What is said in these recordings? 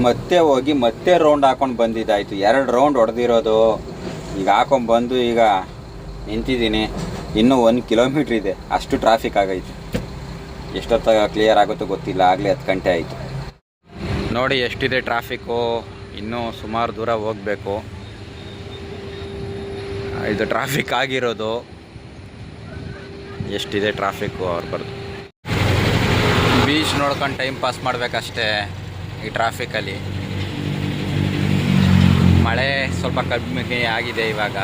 ಮತ್ತೆ ಹೋಗಿ ಮತ್ತೆ ರೌಂಡ್ ಹಾಕೊಂಡು ಬಂದಿದ್ದಾಯ್ತು. ಎರಡು ರೌಂಡ್ ಹೊಡೆದಿರೋದು. ಈಗ ಹಾಕೊಂಡು ಬಂದು ಈಗ ನಿಂತಿದ್ದೀನಿ. ಇನ್ನೂ ಒಂದು ಕಿಲೋಮೀಟ್ರ್ ಇದೆ. ಅಷ್ಟು ಟ್ರಾಫಿಕ್ ಆಗೈತೆ. ಎಷ್ಟೊತ್ತಾಗ ಕ್ಲಿಯರ್ ಆಗುತ್ತೋ ಗೊತ್ತಿಲ್ಲ. ಆಗಲೇ ಹತ್ತು ಗಂಟೆ ಆಯಿತು. ನೋಡಿ ಎಷ್ಟಿದೆ ಟ್ರಾಫಿಕ್ಕು ಇನ್ನೂ ಸುಮಾರು ದೂರ ಹೋಗಬೇಕು. ಇದು ಟ್ರಾಫಿಕ್ ಆಗಿರೋದು. ಎಷ್ಟಿದೆ ಟ್ರಾಫಿಕ್ಕು ಅವ್ರು ಬರ್ದು. ಬೀಚ್ ನೋಡ್ಕೊಂಡು ಟೈಮ್ ಪಾಸ್ ಮಾಡಬೇಕಷ್ಟೇ. ಈ ಟ್ರಾಫಿಕಲ್ಲಿ ಮಳೆ ಸ್ವಲ್ಪ ಕಡಿಮೆ ಆಗಿದೆ ಇವಾಗ.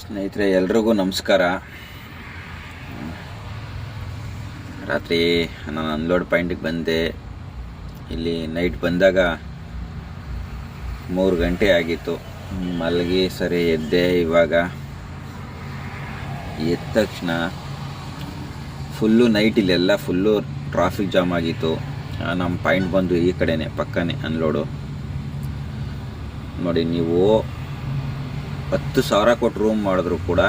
ಸ್ನೇಹಿತರೆ ಎಲ್ರಿಗೂ ನಮಸ್ಕಾರ. ರಾತ್ರಿ ನಾನು ಅನ್ಲೋಡ್ ಪಾಯಿಂಟಿಗೆ ಬಂದೆ. ಇಲ್ಲಿ ನೈಟ್ ಬಂದಾಗ ಮೂರು ಗಂಟೆ ಆಗಿತ್ತು. ಮಲಗಿ ಸರಿ ಎದ್ದೆ ಇವಾಗ. ಎದ್ದ ತಕ್ಷಣ ಫುಲ್ಲು ನೈಟ್ ಇಲ್ಲೆಲ್ಲ ಫುಲ್ಲು ಟ್ರಾಫಿಕ್ ಜಾಮ್ ಆಗಿತ್ತು. ನಮ್ಮ ಪಾಯಿಂಟ್ ಬಂದು ಈ ಕಡೆನೇ, ಪಕ್ಕನೇ ಅನ್ಲೋಡು. ನೋಡಿ, ನೀವು ಹತ್ತು ಸಾವಿರ ಕೊಟ್ಟು ರೂಮ್ ಮಾಡಿದ್ರು ಕೂಡ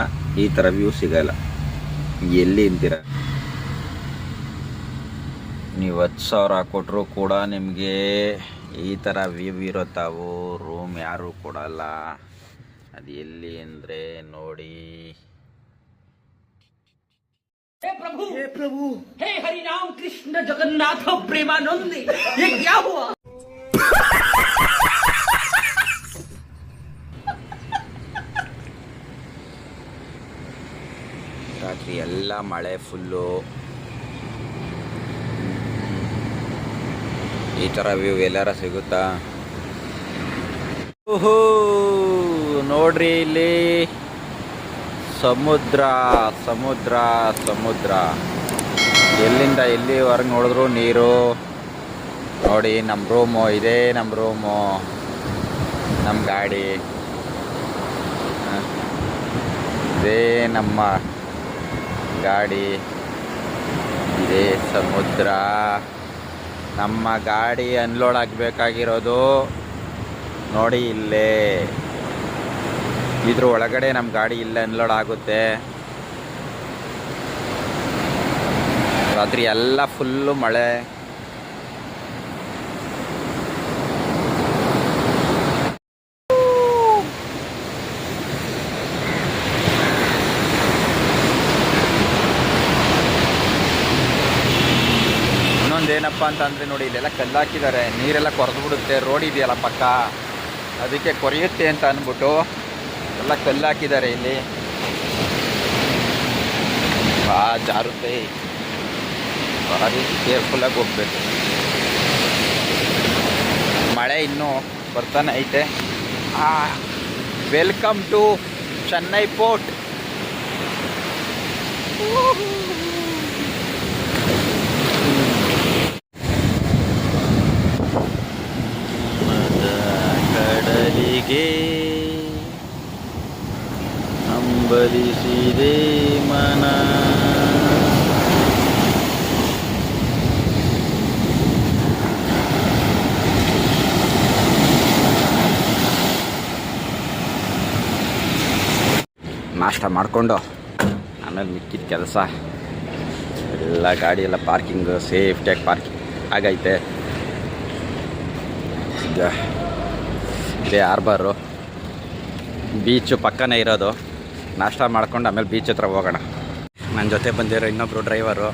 ಈ ಥರ ವ್ಯೂ ಸಿಗಲ್ಲ. ಎಲ್ಲಿ ಅಂತೀರ? ನೀವು ಹತ್ತು ಸಾವಿರ ಕೊಟ್ಟರು ಕೂಡ ನಿಮಗೆ ಈ ಥರ ವ್ಯೂ ಇರೋ ತಾವು ರೂಮ್ ಯಾರೂ ಕೊಡಲ್ಲ. ಅದು ಎಲ್ಲಿ ಅಂದರೆ ನೋಡಿ. ಹೇ ಪ್ರಭು! ಹೇ ಪ್ರಭು! ಹೇ ಹರಿನಾಮ್ ಕೃಷ್ಣ ಜಗನ್ನಾಥ ಪ್ರೇಮಾನಂದಿ! ನೊಂದಿ ರಾತ್ರಿ ಎಲ್ಲ ಮಳೆ ಫುಲ್ಲು ಈ ಥರ ವ್ಯೂ ಎಲ್ಲಾರ ಸಿಗುತ್ತಾ? ಓಹೋ, ನೋಡ್ರಿ ಇಲ್ಲಿ. ಸಮುದ್ರ ಸಮುದ್ರ ಸಮುದ್ರ. ಎಲ್ಲಿಂದ ಎಲ್ಲಿವರೆಗೆ ನೋಡಿದ್ರು ನೀರು? ನೋಡಿ ನಮ್ಮ ರೂಮು ಇದೇ ನಮ್ಮ ರೂಮು ನಮ್ಮ ಗಾಡಿ. ಇದೇ ನಮ್ಮ ಗಾಡಿ. ಇದೇ ಸಮುದ್ರ. ನಮ್ಮ ಗಾಡಿ ಅನ್ಲೋಡ್ ಆಗಬೇಕಾಗಿರೋದು ನೋಡಿ ಇಲ್ಲೇ. ಇದ್ರ ಒಳಗಡೆ ನಮ್ಮ ಗಾಡಿ ಇಲ್ಲೇ ಅನ್ಲೋಡ್ ಆಗುತ್ತೆ. ರಾತ್ರಿ ಎಲ್ಲ ಫುಲ್ಲು ಮಳೆ. ಇನ್ನೊಂದೇನಪ್ಪ ಅಂತಂದರೆ ನೋಡಿ, ಇಲ್ಲೆಲ್ಲ ಕಲ್ಲು ಹಾಕಿದ್ದಾರೆ. ನೀರೆಲ್ಲ ಕೊರೆದು ಬಿಡುತ್ತೆ ರೋಡ್ ಇದೆಯಲ್ಲ ಪಕ್ಕ. ಅದಕ್ಕೆ ಕೊರೆಯುತ್ತೆ ಅಂತ ಅಂದ್ಬಿಟ್ಟು ಎಲ್ಲ ಕಲ್ಲು ಹಾಕಿದ್ದಾರೆ ಇಲ್ಲಿ. ಬಾ ಜಾರುತ್ತೆ ಭಾರಿ ಕೇರ್ಫುಲ್ಲಾಗಿ ಹೋಗ್ಬೇಕು. ಮಳೆ ಇನ್ನೂ ಬರ್ತಾನೆ ಐತೆ. ವೆಲ್ಕಮ್ ಟು ಚೆನ್ನೈ ಪೋರ್ಟ್ ಅಂಬಲಿಸಿದೆ ಮನ ನಾಷ್ಟ ಮಾಡಿಕೊಂಡು ಆಮೇಲೆ ಮಿಕ್ಕಿದ ಕೆಲಸ. ಎಲ್ಲ ಗಾಡಿ ಎಲ್ಲ ಪಾರ್ಕಿಂಗ್, ಸೇಫ್ಟಿಯಾಗಿ ಪಾರ್ಕಿಂಗ್ ಆಗೈತೆ. ಇದೇ ಆರ್ಬರು ಬೀಚು ಪಕ್ಕನೇ ಇರೋದು. ನಾಷ್ಟಾ ಮಾಡ್ಕೊಂಡು ಆಮೇಲೆ ಬೀಚ್ ಹತ್ರ ಹೋಗೋಣ. ನನ್ನ ಜೊತೆ ಬಂದಿರೋ ಇನ್ನೊಬ್ಬರು ಡ್ರೈವರು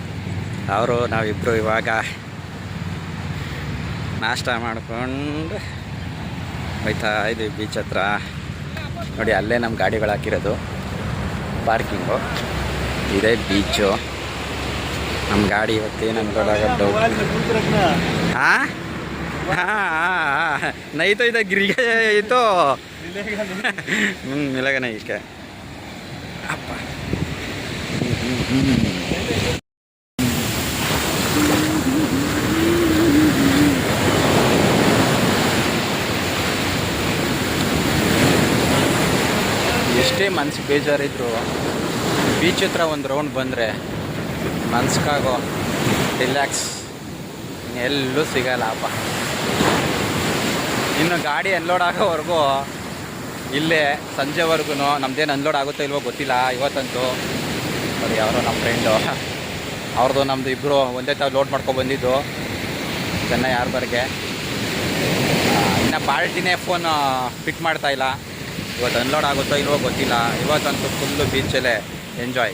ಅವರು ನಾವಿಬ್ಬರು ಇವಾಗ ನಾಷ್ಟಾ ಮಾಡ್ಕೊಂಡು ಹೋಯ್ತಾ ಇದ್ದೀವಿ ಬೀಚ್ ಹತ್ರ. ನೋಡಿ, ಅಲ್ಲೇ ನಮ್ಮ ಗಾಡಿಗಳು ಹಾಕಿರೋದು. ಪಾರ್ಕಿಂಗು ಇದೇ ಬೀಚು ನಮ್ಮ ಗಾಡಿ ಹೊತ್ತಿ ನಮ್ಮ ದೊಡ್ಡ ಹಾಂ ಹಾಂ ನೈತೋ ಇದೆ, ಗಿರಿಗೆ ಆಯ್ತು ಹ್ಞೂ ಮಿಲಗನ ನೈಕೆ ಎಷ್ಟೇ ಮನ್ಸು ಬೇಜಾರಿದ್ರು ಬೀಚ್ ಹತ್ರ ಒಂದು ರೌಂಡ್ ಬಂದರೆ ಮನ್ಸ್ಗಾಗೋ ರಿಲ್ಯಾಕ್ಸ್ ಎಲ್ಲೂ ಸಿಗಲ್ಲ ಅಪ್ಪ. ಇನ್ನು ಗಾಡಿ ಅನ್ಲೋಡ್ ಆಗೋವರೆಗೂ ಇಲ್ಲೇ ಸಂಜೆವರೆಗೂ ನಮ್ದೇನು ಅನ್ಲೋಡ್ ಆಗುತ್ತೋ ಇಲ್ವೋ ಗೊತ್ತಿಲ್ಲ, ಇವತ್ತಂತೂ. ನೋಡಿ, ಯಾರೋ ನಮ್ಮ ಫ್ರೆಂಡು ಅವ್ರದ್ದು ನಮ್ಮದು ಇಬ್ಬರು ಒಂದೇ ತಾವು ಲೋಡ್ ಮಾಡ್ಕೊಂಡು ಬಂದಿದ್ದು. ಚೆನ್ನೈ ಹಾರ್ಬರ್ಗೆ ಇನ್ನು ಪಾರ್ಟಿನೇ ಫೋನ್ ಪಿಕ್ ಮಾಡ್ತಾ ಇಲ್ಲ. ಇವತ್ತು ಅನ್ಲೋಡ್ ಆಗುತ್ತೋ ಇಲ್ವೋ ಗೊತ್ತಿಲ್ಲ. ಇವತ್ತಂತೂ ಫುಲ್ಲು ಬೀಚಲ್ಲೇ ಎಂಜಾಯ್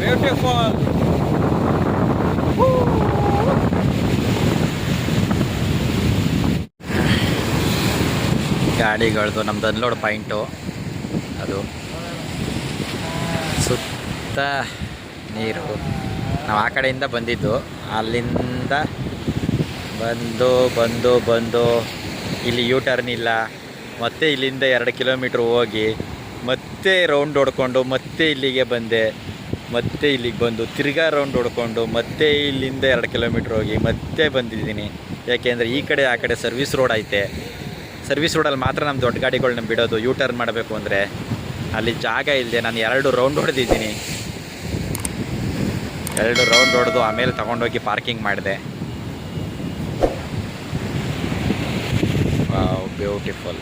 ಬ್ಯೂಟಿಫುಲ್ ಗಾಡಿಗಳದು ನಮ್ದು ಅನ್ಲೋಡ್ ಪಾಯಿಂಟು ಅದು ಸುತ್ತ ನೀರು. ನಾವು ಆ ಕಡೆಯಿಂದ ಬಂದಿದ್ದು. ಅಲ್ಲಿಂದ ಬಂದು ಬಂದು ಬಂದು ಇಲ್ಲಿ ಯೂ ಟರ್ನ್ ಇಲ್ಲ. ಮತ್ತೆ ಇಲ್ಲಿಂದ ಎರಡು ಕಿಲೋಮೀಟ್ರ್ ಹೋಗಿ ಮತ್ತೆ ರೌಂಡ್ ಹೊಡ್ಕೊಂಡು, ಮತ್ತೆ ಇಲ್ಲಿಗೆ ಬಂದೆ. ಮತ್ತೆ ಇಲ್ಲಿಗೆ ಬಂದು ತಿರ್ಗಾ ರೌಂಡ್ ಹೊಡ್ಕೊಂಡು, ಮತ್ತೆ ಇಲ್ಲಿಂದ ಎರಡು ಕಿಲೋಮೀಟ್ರ್ ಹೋಗಿ ಮತ್ತೆ ಬಂದಿದ್ದೀನಿ. ಯಾಕೆಂದರೆ ಈ ಕಡೆ, ಆ ಕಡೆ ಸರ್ವಿಸ್ ರೋಡ್ ಐತೆ. ಸರ್ವಿಸ್ ರೋಡಲ್ಲಿ ಮಾತ್ರ ನಮ್ಮ ದೊಡ್ಡ ಗಾಡಿಗಳನ್ನ ಬಿಡೋದು ಯೂ ಟರ್ನ್ ಮಾಡಬೇಕು ಅಂದರೆ. ಅಲ್ಲಿ ಜಾಗ ಇಲ್ಲದೆ ನಾನು ಎರಡು ರೌಂಡ್ ಹೊಡೆದಿದ್ದೀನಿ. ಎರಡು ರೌಂಡ್ ಹೊಡೆದು ಆಮೇಲೆ ತಗೊಂಡೋಗಿ ಪಾರ್ಕಿಂಗ್ ಮಾಡಿದೆ. ಬ್ಯೂಟಿಫುಲ್